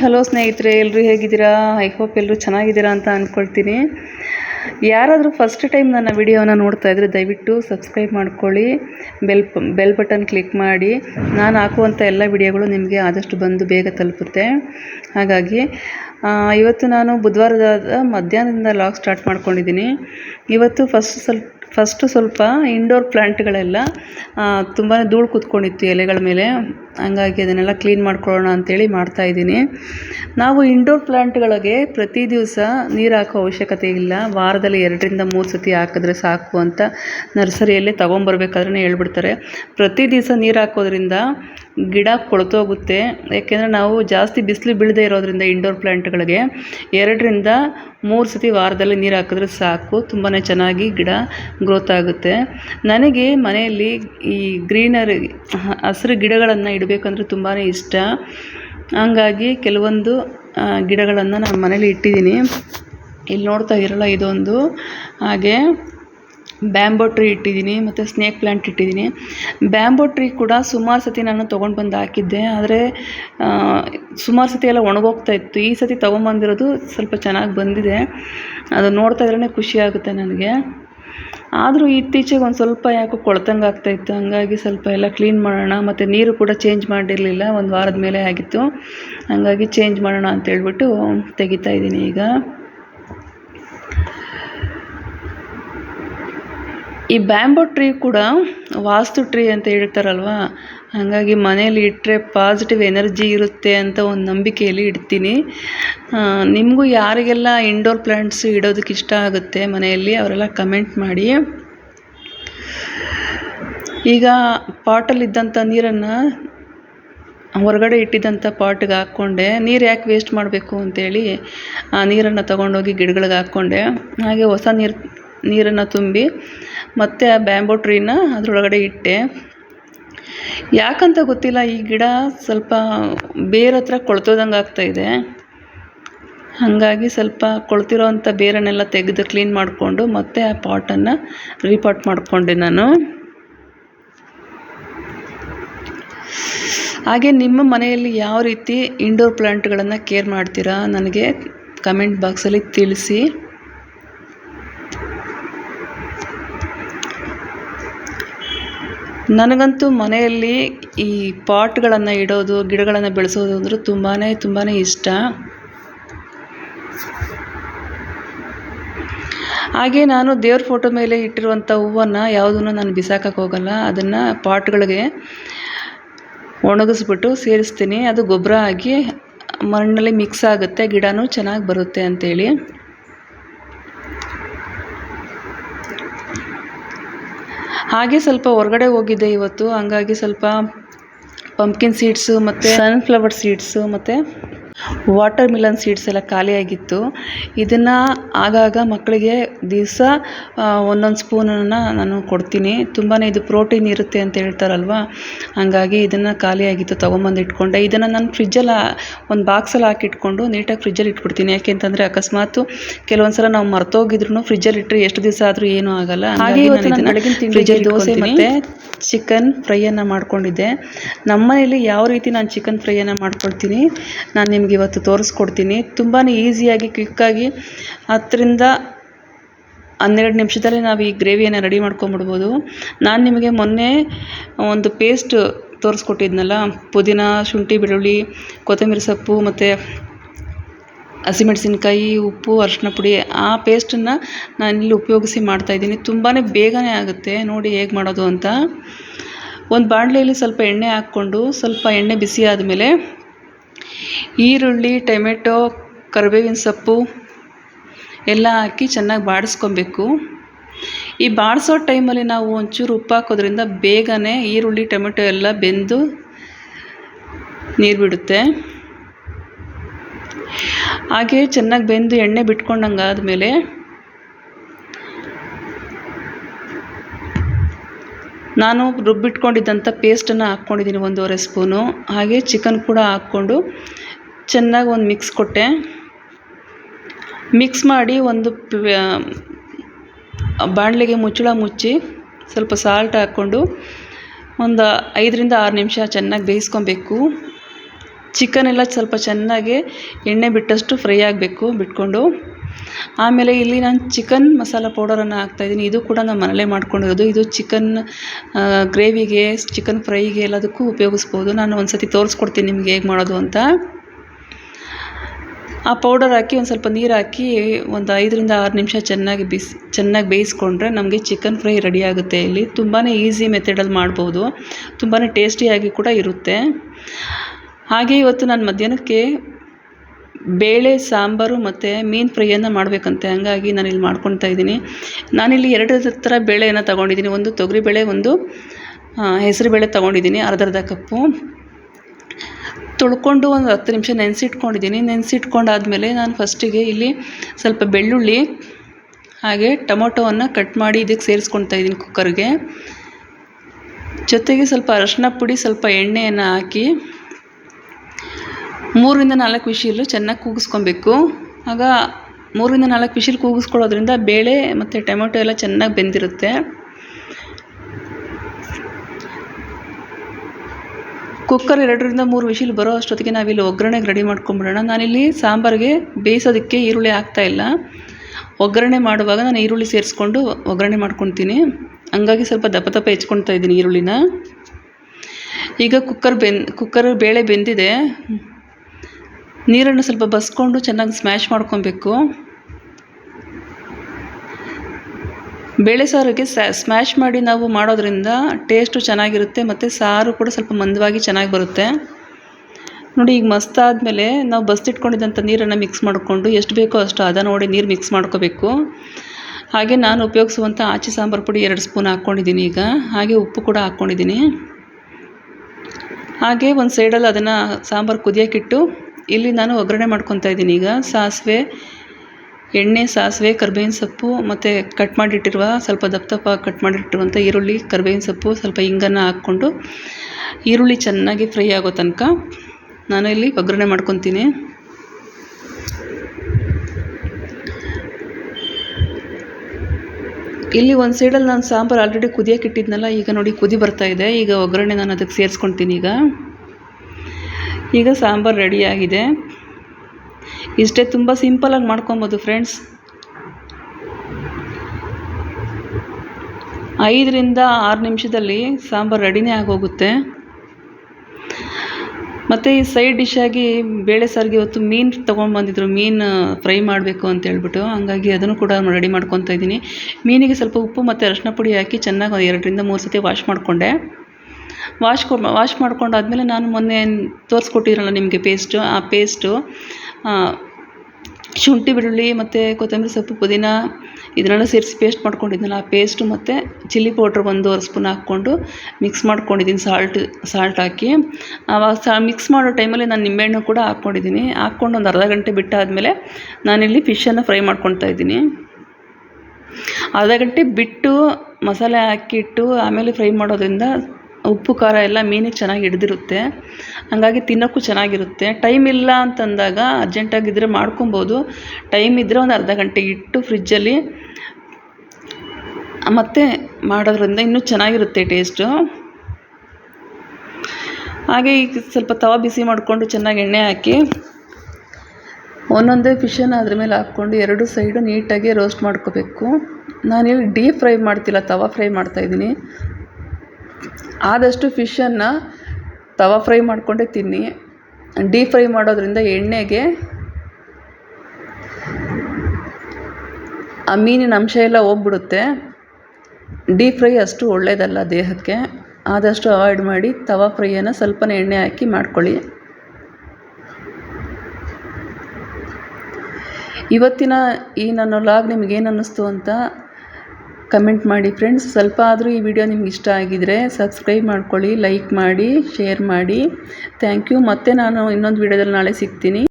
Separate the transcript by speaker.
Speaker 1: Hello ಸ್ನೇಹಿತರೆ ಎಲ್ಲರೂ ಹೇಗಿದ್ದೀರಾ? ಐ ಹೋಪ್ ಎಲ್ಲರೂ ಚೆನ್ನಾಗಿದ್ದೀರಾ ಅಂತ ಅಂದ್ಕೊಳ್ತೀನಿ ಯಾರಾದರೂ ಫಸ್ಟ್ ಟೈಮ್ ನನ್ನ ವಿಡಿಯೋನ ನೋಡ್ತಾ ಇದ್ದರೆ ದಯವಿಟ್ಟು ಸಬ್ಸ್ಕ್ರೈಬ್ ಮಾಡ್ಕೊಳ್ಳಿ. ಬೆಲ್ ಬೆಲ್ ಬಟನ್ ಕ್ಲಿಕ್ ಮಾಡಿ. ನಾನು ಹಾಕುವಂಥ ಎಲ್ಲ ವಿಡಿಯೋಗಳು ನಿಮಗೆ ಆದಷ್ಟು ಬಂದು ಬೇಗ ತಲುಪುತ್ತೆ. ಹಾಗಾಗಿ ಇವತ್ತು ನಾನು ಬುಧವಾರದ ಮಧ್ಯಾಹ್ನದಿಂದ ಲಾಗ್ ಸ್ಟಾರ್ಟ್ ಮಾಡ್ಕೊಂಡಿದ್ದೀನಿ. ಇವತ್ತು ಫಸ್ಟ್ ಸ್ವಲ್ಪ ಫಸ್ಟು ಸ್ವಲ್ಪ ಇಂಡೋರ್ ಪ್ಲ್ಯಾಂಟ್ಗಳೆಲ್ಲ ತುಂಬಾ ಧೂಳು ಕೂತ್ಕೊಂಡಿತ್ತು ಎಲೆಗಳ ಮೇಲೆ. ಹಂಗಾಗಿ ಅದನ್ನೆಲ್ಲ ಕ್ಲೀನ್ ಮಾಡ್ಕೊಳ್ಳೋಣ ಅಂತೇಳಿ ಮಾಡ್ತಾಯಿದ್ದೀನಿ ನಾವು ಇಂಡೋರ್ ಪ್ಲ್ಯಾಂಟ್ಗಳಿಗೆ ಪ್ರತಿ ದಿವಸ ನೀರು ಹಾಕೋ ಅವಶ್ಯಕತೆ ಇಲ್ಲ. ವಾರದಲ್ಲಿ ಎರಡರಿಂದ ಮೂರು ಸತಿ ಹಾಕಿದ್ರೆ ಸಾಕು ಅಂತ ನರ್ಸರಿಯಲ್ಲೇ ತೊಗೊಂಬರ್ಬೇಕಾದ್ರೆ ಹೇಳ್ಬಿಡ್ತಾರೆ. ಪ್ರತಿ ದಿವಸ ನೀರು ಹಾಕೋದ್ರಿಂದ ಗಿಡ ಕೊಳೆತೋಗುತ್ತೆ. ಯಾಕೆಂದರೆ ನಾವು ಜಾಸ್ತಿ ಬಿಸಿಲು ಬೀಳದೇ ಇರೋದರಿಂದ ಇಂಡೋರ್ ಪ್ಲ್ಯಾಂಟ್ಗಳಿಗೆ ಎರಡರಿಂದ ಮೂರು ಸತಿ ವಾರದಲ್ಲಿ ನೀರು ಹಾಕಿದ್ರೆ ಸಾಕು ತುಂಬಾ ಚೆನ್ನಾಗಿ ಗಿಡ ಗ್ರೋತ್ ಆಗುತ್ತೆ. ನನಗೆ ಮನೆಯಲ್ಲಿ ಈ ಗ್ರೀನರಿ ಹಸಿರು ಗಿಡಗಳನ್ನು ಇಡಬೇಕಂದ್ರೆ ತುಂಬಾ ಇಷ್ಟ. ಹಂಗಾಗಿ ಕೆಲವೊಂದು ಗಿಡಗಳನ್ನು ನಾನು ಮನೇಲಿ ಇಟ್ಟಿದ್ದೀನಿ. ಇಲ್ಲಿ ನೋಡ್ತಾ ಇರಲ್ಲ ಇದೊಂದು. ಹಾಗೆ ಬ್ಯಾಂಬೋ ಟ್ರೀ ಇಟ್ಟಿದ್ದೀನಿ ಮತ್ತು ಸ್ನೇಕ್ ಪ್ಲ್ಯಾಂಟ್ ಇಟ್ಟಿದ್ದೀನಿ. ಬ್ಯಾಂಬೋ ಟ್ರೀ ಕೂಡ ಸುಮಾರು ಸತಿ ನಾನು ತೊಗೊಂಡು ಬಂದು ಹಾಕಿದ್ದೆ. ಆದರೆ ಸುಮಾರು ಸತಿ ಎಲ್ಲ ಒಣಗೋಗ್ತಾ ಇತ್ತು. ಈ ಸತಿ ತೊಗೊಂಬಂದಿರೋದು ಸ್ವಲ್ಪ ಚೆನ್ನಾಗಿ ಬಂದಿದೆ. ಅದು ನೋಡ್ತಾ ಇದ್ರೇ ಖುಷಿ ಆಗುತ್ತೆ ನನಗೆ. ಆದರೂ ಇತ್ತೀಚೆಗೆ ಒಂದು ಸ್ವಲ್ಪ ಯಾಕೋ ಕೊಳ್ತಂಗೆ ಆಗ್ತಾಯಿತ್ತು ಹಂಗಾಗಿ ಸ್ವಲ್ಪ ಎಲ್ಲ ಕ್ಲೀನ್ ಮಾಡೋಣ. ಮತ್ತು ನೀರು ಕೂಡ ಚೇಂಜ್ ಮಾಡಿರಲಿಲ್ಲ. ಒಂದು ವಾರದ ಮೇಲೆ ಆಗಿತ್ತು. ಹಂಗಾಗಿ ಚೇಂಜ್ ಮಾಡೋಣ ಅಂತ ಹೇಳ್ಬಿಟ್ಟು ತೆಗಿತಾ ಇದ್ದೀನಿ ಈಗ. ಈ ಬ್ಯಾಂಬೋ ಟ್ರೀ ಕೂಡ ವಾಸ್ತು ಟ್ರೀ ಅಂತ ಹೇಳ್ತಾರಲ್ವ? ಹಾಗಾಗಿ ಮನೇಲಿ ಇಟ್ಟರೆ ಪಾಸಿಟಿವ್ ಎನರ್ಜಿ ಇರುತ್ತೆ ಅಂತ ಒಂದು ನಂಬಿಕೆಯಲ್ಲಿ ಇಡ್ತೀನಿ. ನಿಮಗೂ ಯಾರಿಗೆಲ್ಲ ಇಂಡೋರ್ ಪ್ಲ್ಯಾಂಟ್ಸ್ ಇಡೋದಕ್ಕೆ ಇಷ್ಟ ಆಗುತ್ತೆ ಮನೆಯಲ್ಲಿ, ಅವರೆಲ್ಲ ಕಮೆಂಟ್ ಮಾಡಿ. ಈಗ ಪಾಟಲ್ಲಿದ್ದಂಥ ನೀರನ್ನು ಹೊರಗಡೆ ಇಟ್ಟಿದ್ದಂಥ ಪಾಟ್ಗೆ ಹಾಕ್ಕೊಂಡೆ. ನೀರು ಯಾಕೆ ವೇಸ್ಟ್ ಮಾಡಬೇಕು ಅಂತೇಳಿ ಆ ನೀರನ್ನು ತೊಗೊಂಡೋಗಿ ಗಿಡಗಳಿಗೆ ಹಾಕ್ಕೊಂಡೆ. ಹಾಗೆ ಹೊಸ ನೀರು ನೀರನ್ನು ತುಂಬಿ ಮತ್ತೆ ಆ ಬ್ಯಾಂಬೋ ಟ್ರೀನ ಅದರೊಳಗಡೆ ಇಟ್ಟೆ. ಯಾಕಂತ ಗೊತ್ತಿಲ್ಲ, ಈ ಗಿಡ ಸ್ವಲ್ಪ ಬೇರೆ ಹತ್ರ ಕೊಳ್ತೋದಂಗೆ ಆಗ್ತಾಯಿದೆ ಹಾಗಾಗಿ ಸ್ವಲ್ಪ ಕೊಳ್ತಿರೋ ಬೇರನ್ನೆಲ್ಲ ತೆಗೆದು ಕ್ಲೀನ್ ಮಾಡಿಕೊಂಡು ಮತ್ತೆ ಆ ಪಾಟನ್ನು ರೀಪಾಟ್ ಮಾಡಿಕೊಂಡೆ ನಾನು. ಹಾಗೆ ನಿಮ್ಮ ಮನೆಯಲ್ಲಿ ಯಾವ ರೀತಿ ಇಂಡೋರ್ ಪ್ಲ್ಯಾಂಟ್ಗಳನ್ನು ಕೇರ್ ಮಾಡ್ತೀರಾ? ನನಗೆ ಕಮೆಂಟ್ ಬಾಕ್ಸಲ್ಲಿ ತಿಳಿಸಿ. ನನಗಂತೂ ಮನೆಯಲ್ಲಿ ಈ ಪಾಟ್ಗಳನ್ನು ಇಡೋದು, ಗಿಡಗಳನ್ನು ಬೆಳೆಸೋದು ಅಂದರೆ ತುಂಬಾ ತುಂಬಾ ಇಷ್ಟ. ಹಾಗೆ ನಾನು ದೇವ್ರ ಫೋಟೋ ಮೇಲೆ ಇಟ್ಟಿರುವಂಥ ಹೂವನ್ನು ಯಾವುದನ್ನು ನಾನು ಬಿಸಾಕಕ್ಕೆ ಹೋಗಲ್ಲ, ಅದನ್ನು ಪಾಟ್ಗಳಿಗೆ ಒಣಗಿಸ್ಬಿಟ್ಟು ಸೇರಿಸ್ತೀನಿ. ಅದು ಗೊಬ್ಬರ ಆಗಿ ಮಣ್ಣಲ್ಲಿ ಮಿಕ್ಸ್ ಆಗುತ್ತೆ, ಗಿಡನೂ ಚೆನ್ನಾಗಿ ಬರುತ್ತೆ ಅಂತೇಳಿ. ಹಾಗೆ ಸ್ವಲ್ಪ ಹೊರಗಡೆ ಹೋಗಿದ್ದೆ ಇವತ್ತು. ಹಂಗಾಗಿ ಸ್ವಲ್ಪ ಪಂಪ್ಕಿನ್ ಸೀಡ್ಸು ಮತ್ತು ಸನ್ಫ್ಲವರ್ ಸೀಡ್ಸು ಮತ್ತು ವಾಟರ್ ಮಿಲನ್ ಸೀಡ್ಸ್ ಎಲ್ಲ ಖಾಲಿಯಾಗಿತ್ತು. ಇದನ್ನು ಆಗಾಗ ಮಕ್ಕಳಿಗೆ ದಿವಸ ಒಂದೊಂದು ಸ್ಪೂನನ್ನು ನಾನು ಕೊಡ್ತೀನಿ. ತುಂಬಾ ಇದು ಪ್ರೋಟೀನ್ ಇರುತ್ತೆ ಅಂತ ಹೇಳ್ತಾರಲ್ವ? ಹಾಗಾಗಿ ಇದನ್ನು ಖಾಲಿಯಾಗಿತ್ತು ತೊಗೊಂಬಂದು ಇಟ್ಕೊಂಡೆ. ಇದನ್ನು ನಾನು ಫ್ರಿಜ್ಜಲ್ಲಿ ಒಂದು ಬಾಕ್ಸಲ್ಲಿ ಹಾಕಿಟ್ಕೊಂಡು ನೀಟಾಗಿ ಫ್ರಿಜ್ಜಲ್ಲಿ ಇಟ್ಬಿಡ್ತೀನಿ. ಯಾಕೆಂತಂದರೆ ಅಕಸ್ಮಾತು ಕೆಲವೊಂದು ಸಲ ನಾವು ಮರ್ತೋಗಿದ್ರು ಫ್ರಿಜ್ಜಲ್ಲಿ ಇಟ್ಟರೆ ಎಷ್ಟು ದಿವಸ ಆದರೂ ಏನೂ ಆಗಲ್ಲ. ಹಾಗೆ ತಿಂಡಿ ದೋಸೆ ಮತ್ತು ಚಿಕನ್ ಫ್ರೈಯನ್ನು ಮಾಡ್ಕೊಂಡಿದ್ದೆ. ನಮ್ಮನೇಲಿ ಯಾವ ರೀತಿ ನಾನು ಚಿಕನ್ ಫ್ರೈಯನ್ನು ಮಾಡ್ಕೊಳ್ತೀನಿ ನಾನು ನಿಮ್ಗೆ ಇವತ್ತು ತೋರಿಸ್ಕೊಡ್ತೀನಿ. ತುಂಬಾ ಈಸಿಯಾಗಿ ಕ್ವಿಕ್ಕಾಗಿ ಹತ್ತರಿಂದ ಹನ್ನೆರಡು ನಿಮಿಷದಲ್ಲಿ ನಾವು ಈ ಗ್ರೇವಿಯನ್ನು ರೆಡಿ ಮಾಡ್ಕೊಂಬಿಡ್ಬೋದು. ನಾನು ನಿಮಗೆ ಮೊನ್ನೆ ಒಂದು ಪೇಸ್ಟ್ ತೋರಿಸ್ಕೊಟ್ಟಿದ್ನಲ್ಲ, ಪುದೀನ, ಶುಂಠಿ, ಬೆಳ್ಳುಳ್ಳಿ, ಕೊತ್ತಂಬರಿ ಸೊಪ್ಪು ಮತ್ತು ಹಸಿಮೆಣಸಿನ್ಕಾಯಿ ಉಪ್ಪು ಅರಿಶಿನ ಪುಡಿ ಆ ಪೇಸ್ಟನ್ನು ನಾನಿಲ್ಲಿ ಉಪಯೋಗಿಸಿ ಮಾಡ್ತಾಯಿದ್ದೀನಿ ತುಂಬಾ ಬೇಗನೆ ಆಗುತ್ತೆ. ನೋಡಿ ಹೇಗೆ ಮಾಡೋದು ಅಂತ. ಒಂದು ಬಾಣಲೆಯಲ್ಲಿ ಸ್ವಲ್ಪ ಎಣ್ಣೆ ಹಾಕ್ಕೊಂಡು ಸ್ವಲ್ಪ ಎಣ್ಣೆ ಬಿಸಿ ಆದಮೇಲೆ ಈರುಳ್ಳಿ, ಟೊಮೆಟೊ, ಕರಿಬೇವಿನ ಸೊಪ್ಪು ಎಲ್ಲ ಹಾಕಿ ಚೆನ್ನಾಗಿ ಬಾಡಿಸ್ಕೊಬೇಕು. ಈ ಬಾಡಿಸೋ ಟೈಮಲ್ಲಿ ನಾವು ಒಂಚೂರು ಉಪ್ಪು ಹಾಕೋದ್ರಿಂದ ಬೇಗನೆ ಈರುಳ್ಳಿ, ಟೊಮೆಟೊ ಎಲ್ಲ ಬೆಂದು ನೀರು ಬಿಡುತ್ತೆ ಹಾಗೆ ಚೆನ್ನಾಗಿ ಬೆಂದು ಎಣ್ಣೆ ಬಿಟ್ಕೊಂಡಂಗೆ ಆದಮೇಲೆ ನಾನು ರುಬ್ಬಿಟ್ಕೊಂಡಿದ್ದಂಥ ಪೇಸ್ಟನ್ನು ಹಾಕ್ಕೊಂಡಿದ್ದೀನಿ ಒಂದೂವರೆ ಸ್ಪೂನು. ಹಾಗೆ ಚಿಕನ್ ಕೂಡ ಹಾಕ್ಕೊಂಡು ಚೆನ್ನಾಗಿ ಒಂದು ಮಿಕ್ಸ್ ಕೊಟ್ಟೆ. ಮಿಕ್ಸ್ ಮಾಡಿ ಒಂದು ಬಾಣಲೆಗೆ ಮುಚ್ಚಳ ಮುಚ್ಚಿ ಸ್ವಲ್ಪ ಸಾಲ್ಟ್ ಹಾಕ್ಕೊಂಡು ಒಂದು ಐದರಿಂದ ಆರು ನಿಮಿಷ ಚೆನ್ನಾಗಿ ಬೇಯಿಸ್ಕೊಬೇಕು. ಚಿಕನ್ ಎಲ್ಲ ಸ್ವಲ್ಪ ಚೆನ್ನಾಗಿ ಎಣ್ಣೆ ಬಿಟ್ಟಷ್ಟು ಫ್ರೈ ಆಗಬೇಕು ಬಿಟ್ಕೊಂಡು. ಆಮೇಲೆ ಇಲ್ಲಿ ನಾನು ಚಿಕನ್ ಮಸಾಲ ಪೌಡರನ್ನು ಹಾಕ್ತಾಯಿದ್ದೀನಿ. ಇದು ಕೂಡ ನಾನು ಮನೇಲೇ ಮಾಡ್ಕೊಂಡಿರೋದು. ಇದು ಚಿಕನ್ ಗ್ರೇವಿಗೆ, ಚಿಕನ್ ಫ್ರೈಗೆ ಎಲ್ಲದಕ್ಕೂ ಉಪಯೋಗಿಸ್ಬೋದು. ನಾನು ಒಂದು ಸತಿ ತೋರಿಸ್ಕೊಡ್ತೀನಿ ನಿಮ್ಗೆ ಹೇಗೆ ಮಾಡೋದು ಅಂತ. ಆ ಪೌಡರ್ ಹಾಕಿ ಒಂದು ಸ್ವಲ್ಪ ನೀರು ಹಾಕಿ ಒಂದು ಐದರಿಂದ ಆರು ನಿಮಿಷ ಚೆನ್ನಾಗಿ ಬಿಸಿ, ಚೆನ್ನಾಗಿ ಬೇಯಿಸ್ಕೊಂಡ್ರೆ ನಮಗೆ ಚಿಕನ್ ಫ್ರೈ ರೆಡಿ ಆಗುತ್ತೆ ಇಲ್ಲಿ. ತುಂಬಾ ಈಸಿ ಮೆಥಡಲ್ಲಿ ಮಾಡ್ಬೋದು. ತುಂಬಾ ಟೇಸ್ಟಿಯಾಗಿ ಕೂಡ ಇರುತ್ತೆ. ಹಾಗೆ ಇವತ್ತು ನಾನು ಮಧ್ಯಾಹ್ನಕ್ಕೆ ಬೇಳೆ, ಸಾಂಬಾರು ಮತ್ತು ಮೀನು ಫ್ರೈಯನ್ನು ಮಾಡಬೇಕಂತೆ. ಹಂಗಾಗಿ ನಾನಿಲ್ಲಿ ಮಾಡ್ಕೊಳ್ತಾ ಇದ್ದೀನಿ. ನಾನಿಲ್ಲಿ ಎರಡು ಥರ ಬೇಳೆಯನ್ನು ತೊಗೊಂಡಿದ್ದೀನಿ. ಒಂದು ತೊಗರಿ ಬೇಳೆ, ಒಂದು ಹೆಸರು ಬೇಳೆ ತೊಗೊಂಡಿದ್ದೀನಿ ಅರ್ಧ ಅರ್ಧ ಕಪ್ಪು. ತೊಳ್ಕೊಂಡು ಒಂದು ಹತ್ತು ನಿಮಿಷ ನೆನೆಸಿಟ್ಕೊಂಡಿದ್ದೀನಿ. ನೆನೆಸಿಟ್ಕೊಂಡಾದಮೇಲೆ ನಾನು ಫಸ್ಟಿಗೆ ಇಲ್ಲಿ ಸ್ವಲ್ಪ ಬೆಳ್ಳುಳ್ಳಿ, ಹಾಗೆ ಟೊಮೊಟೊವನ್ನು ಕಟ್ ಮಾಡಿ ಇದಕ್ಕೆ ಸೇರಿಸ್ಕೊಳ್ತಾ ಇದ್ದೀನಿ ಕುಕ್ಕರ್ಗೆ. ಜೊತೆಗೆ ಸ್ವಲ್ಪ ಅರಶಿನ ಪುಡಿ, ಸ್ವಲ್ಪ ಎಣ್ಣೆಯನ್ನು ಹಾಕಿ ಮೂರರಿಂದ ನಾಲ್ಕು ವಿಶಿಲು ಚೆನ್ನಾಗಿ ಕೂಗಿಸ್ಕೊಬೇಕು. ಆಗ ಮೂರರಿಂದ ನಾಲ್ಕು ವಿಶಿಲ್ ಕೂಗಿಸ್ಕೊಳ್ಳೋದ್ರಿಂದ ಬೇಳೆ ಮತ್ತು ಟೊಮೆಟೊ ಎಲ್ಲ ಚೆನ್ನಾಗಿ ಬೆಂದಿರುತ್ತೆ. ಕುಕ್ಕರ್ ಎರಡರಿಂದ ಮೂರು ವಿಶಿಲ್ ಬರೋ ಅಷ್ಟೊತ್ತಿಗೆ ನಾವಿಲ್ಲಿ ಒಗ್ಗರಣೆಗೆ ರೆಡಿ ಮಾಡ್ಕೊಂಬಿಡೋಣ. ನಾನಿಲ್ಲಿ ಸಾಂಬಾರಿಗೆ ಬೇಯಿಸೋದಕ್ಕೆ ಈರುಳ್ಳಿ ಹಾಕ್ತಾಯಿಲ್ಲ ಒಗ್ಗರಣೆ ಮಾಡುವಾಗ ನಾನು ಈರುಳ್ಳಿ ಸೇರಿಸ್ಕೊಂಡು ಒಗ್ಗರಣೆ ಮಾಡ್ಕೊತೀನಿ ಹಂಗಾಗಿ ಸ್ವಲ್ಪ ದಪ್ಪ ದಪ್ಪ ಹೆಚ್ಕೊಳ್ತಾ ಇದ್ದೀನಿ ಈರುಳ್ಳಿನ. ಈಗ ಕುಕ್ಕರ್ ಬೆನ್ ಕುಕ್ಕರ್ ಬೇಳೆ ಬೆಂದಿದೆ. ನೀರನ್ನು ಸ್ವಲ್ಪ ಬಸ್ಕೊಂಡು ಚೆನ್ನಾಗಿ ಸ್ಮ್ಯಾಶ್ ಮಾಡ್ಕೊಬೇಕು. ಬೇಳೆ ಸಾರಿಗೆ ಸ್ಮ್ಯಾಶ್ ಮಾಡಿ ನಾವು ಮಾಡೋದ್ರಿಂದ ಟೇಸ್ಟು ಚೆನ್ನಾಗಿರುತ್ತೆ ಮತ್ತು ಸಾರು ಕೂಡ ಸ್ವಲ್ಪ ಮಂದವಾಗಿ ಚೆನ್ನಾಗಿ ಬರುತ್ತೆ. ನೋಡಿ ಈಗ ಮಸ್ತ್ ಆದಮೇಲೆ ನಾವು ಬಸ್ತಿಟ್ಕೊಂಡಿದ್ದಂಥ ನೀರನ್ನು ಮಿಕ್ಸ್ ಮಾಡಿಕೊಂಡು ಎಷ್ಟು ಬೇಕೋ ಅಷ್ಟು ಅದ ನೋಡಿ ನೀರು ಮಿಕ್ಸ್ ಮಾಡ್ಕೋಬೇಕು. ಹಾಗೆ ನಾನು ಉಪಯೋಗಿಸುವಂಥ ಆಚೆ ಸಾಂಬಾರು ಪುಡಿ ಎರಡು ಸ್ಪೂನ್ ಹಾಕ್ಕೊಂಡಿದ್ದೀನಿ ಈಗ. ಹಾಗೆ ಉಪ್ಪು ಕೂಡ ಹಾಕ್ಕೊಂಡಿದ್ದೀನಿ. ಹಾಗೆ ಒಂದು ಸೈಡಲ್ಲಿ ಅದನ್ನು ಸಾಂಬಾರು ಕುದಿಯೋಕ್ಕಿಟ್ಟು ಇಲ್ಲಿ ನಾನು ಒಗ್ಗರಣೆ ಮಾಡ್ಕೊತಾ ಇದ್ದೀನಿ. ಈಗ ಸಾಸಿವೆ, ಎಣ್ಣೆ, ಸಾಸಿವೆ, ಕರ್ಬೇವಿನ ಸೊಪ್ಪು, ಮತ್ತು ಕಟ್ ಮಾಡಿಟ್ಟಿರುವ ಸ್ವಲ್ಪ ದಪ್ಪ ದಪ್ಪ ಕಟ್ ಮಾಡಿಟ್ಟಿರುವಂಥ ಈರುಳ್ಳಿ, ಕರ್ಬೇವಿನ ಸೊಪ್ಪು, ಸ್ವಲ್ಪ ಹಿಂಗನ್ನು ಹಾಕ್ಕೊಂಡು ಈರುಳ್ಳಿ ಚೆನ್ನಾಗಿ ಫ್ರೈ ಆಗೋ ತನಕ ನಾನು ಇಲ್ಲಿ ಒಗ್ಗರಣೆ ಮಾಡ್ಕೊತೀನಿ. ಇಲ್ಲಿ ಒಂದು ಸೈಡಲ್ಲಿ ನಾನು ಸಾಂಬಾರು ಆಲ್ರೆಡಿ ಕುದಿಯೋಕೆ ಈಗ ನೋಡಿ ಕುದಿ ಬರ್ತಾ ಇದೆ. ಈಗ ಒಗ್ಗರಣೆ ನಾನು ಅದಕ್ಕೆ ಸೇರಿಸ್ಕೊಳ್ತೀನಿ ಈಗ. ಈಗ ಸಾಂಬಾರು ರೆಡಿಯಾಗಿದೆ. ಇಷ್ಟೇ ತುಂಬ ಸಿಂಪಲಾಗಿ ಮಾಡ್ಕೊಬೋದು ಫ್ರೆಂಡ್ಸ್. ಐದರಿಂದ ಆರು ನಿಮಿಷದಲ್ಲಿ ಸಾಂಬಾರು ರೆಡಿನೇ ಆಗೋಗುತ್ತೆ. ಮತ್ತು ಈ ಸೈಡ್ ಡಿಶ್ಶಾಗಿ ಬೇಳೆ ಸಾರಿಗೆ ಇವತ್ತು ಮೀನು ತೊಗೊಂಡ್ಬಂದಿದ್ರು ಮೀನು ಫ್ರೈ ಮಾಡಬೇಕು ಅಂತ ಹೇಳ್ಬಿಟ್ಟು. ಹಂಗಾಗಿ ಅದನ್ನು ಕೂಡ ರೆಡಿ ಮಾಡ್ಕೊತಾ ಇದ್ದೀನಿ. ಮೀನಿಗೆ ಸ್ವಲ್ಪ ಉಪ್ಪು ಮತ್ತು ಅರಶಿನ ಪುಡಿ ಹಾಕಿ ಚೆನ್ನಾಗಿ ಎರಡರಿಂದ ಮೂರು ಸತಿ ವಾಶ್ ಮಾಡಿಕೊಂಡೆ. ವಾಶ್ ಕೊ ವಾಶ್ ಮಾಡ್ಕೊಂಡಾದ್ಮೇಲೆ ನಾನು ಮೊನ್ನೆ ತೋರಿಸ್ಕೊಟ್ಟಿದ್ರಲ್ಲ ನಿಮಗೆ ಪೇಸ್ಟು ಆ ಪೇಸ್ಟು ಶುಂಠಿ, ಬೆಳ್ಳುಳ್ಳಿ ಮತ್ತು ಕೊತ್ತಂಬರಿ ಸೊಪ್ಪು, ಪುದೀನ ಇದನ್ನೆಲ್ಲ ಸೇರಿಸಿ ಪೇಸ್ಟ್ ಮಾಡ್ಕೊಂಡಿದ್ನಲ್ಲ, ಆ ಪೇಸ್ಟು ಮತ್ತು ಚಿಲ್ಲಿ ಪೌಡ್ರ್ ಒಂದೂವರೆ ಸ್ಪೂನ್ ಹಾಕ್ಕೊಂಡು ಮಿಕ್ಸ್ ಮಾಡ್ಕೊಂಡಿದ್ದೀನಿ ಸಾಲ್ಟ್ ಸಾಲ್ಟ್ ಹಾಕಿ. ಆವಾಗ ಸಹ ಮಿಕ್ಸ್ ಮಾಡೋ ಟೈಮಲ್ಲಿ ನಾನು ನಿಂಬೆಹಣ್ಣು ಕೂಡ ಹಾಕ್ಕೊಂಡಿದ್ದೀನಿ. ಹಾಕ್ಕೊಂಡು ಒಂದು ಅರ್ಧ ಗಂಟೆ ಬಿಟ್ಟಾದಮೇಲೆ ನಾನಿಲ್ಲಿ ಫಿಶನ್ನು ಫ್ರೈ ಮಾಡ್ಕೊತಾ ಇದ್ದೀನಿ. ಅರ್ಧ ಗಂಟೆ ಬಿಟ್ಟು ಮಸಾಲೆ ಹಾಕಿಟ್ಟು ಆಮೇಲೆ ಫ್ರೈ ಮಾಡೋದ್ರಿಂದ ಉಪ್ಪು, ಖಾರ ಎಲ್ಲ ಮೀನಿಗೆ ಚೆನ್ನಾಗಿ ಹಿಡಿದಿರುತ್ತೆ. ಹಾಗಾಗಿ ತಿನ್ನೋಕ್ಕೂ ಚೆನ್ನಾಗಿರುತ್ತೆ. ಟೈಮ್ ಇಲ್ಲ ಅಂತಂದಾಗ ಅರ್ಜೆಂಟಾಗಿದ್ದರೆ ಮಾಡ್ಕೊಬೋದು. ಟೈಮ್ ಇದ್ದರೆ ಒಂದು ಅರ್ಧ ಗಂಟೆ ಇಟ್ಟು ಫ್ರಿಜ್ಜಲ್ಲಿ ಮತ್ತು ಮಾಡೋದ್ರಿಂದ ಇನ್ನೂ ಚೆನ್ನಾಗಿರುತ್ತೆ ಟೇಸ್ಟು ಹಾಗೆ ಈಗ ಸ್ವಲ್ಪ ತವ ಬಿಸಿ ಮಾಡಿಕೊಂಡು ಚೆನ್ನಾಗಿ ಎಣ್ಣೆ ಹಾಕಿ ಒಂದೊಂದೇ ಫಿಶನ್ನು ಅದ್ರ ಮೇಲೆ ಹಾಕ್ಕೊಂಡು ಎರಡು ಸೈಡು ನೀಟಾಗಿ ರೋಸ್ಟ್ ಮಾಡ್ಕೋಬೇಕು. ನಾನಿಲ್ಲಿ ಡೀಪ್ ಫ್ರೈ ಮಾಡ್ತಿಲ್ಲ, ತವ ಫ್ರೈ ಮಾಡ್ತಾಯಿದ್ದೀನಿ ಆದಷ್ಟು ಫಿಶನ್ನು ತವಾ ಫ್ರೈ ಮಾಡಿಕೊಂಡೇ ತಿನ್ನಿ. ಡೀಪ್ ಫ್ರೈ ಮಾಡೋದ್ರಿಂದ ಎಣ್ಣೆಗೆ ಆ ಮೀನಿನ ಅಂಶ ಎಲ್ಲ ಹೋಗ್ಬಿಡುತ್ತೆ. ಡೀಪ್ ಫ್ರೈ ಅಷ್ಟು ಒಳ್ಳೆಯದಲ್ಲ ದೇಹಕ್ಕೆ. ಆದಷ್ಟು ಅವಾಯ್ಡ್ ಮಾಡಿ ತವಾ ಫ್ರೈಯನ್ನು ಸ್ವಲ್ಪನೇ ಎಣ್ಣೆ ಹಾಕಿ ಮಾಡ್ಕೊಳ್ಳಿ. ಇವತ್ತಿನ ಈ ನನ್ನ ಲಾಗ್ ನಿಮಗೇನು ಅನ್ನಿಸ್ತು ಅಂತ ಕಮೆಂಟ್ ಮಾಡಿ ಫ್ರೆಂಡ್ಸ್. ಸ್ವಲ್ಪ ಆದರೂ ಈ ವಿಡಿಯೋ ನಿಮ್ಗೆ ಇಷ್ಟ ಆಗಿದರೆ ಸಬ್ಸ್ಕ್ರೈಬ್ ಮಾಡ್ಕೊಳ್ಳಿ, ಲೈಕ್ ಮಾಡಿ, ಶೇರ್ ಮಾಡಿ. Thank you. ಮತ್ತೆ ನಾನು ಇನ್ನೊಂದು ವಿಡಿಯೋದಲ್ಲಿ ನಾಳೆ ಸಿಗ್ತೀನಿ.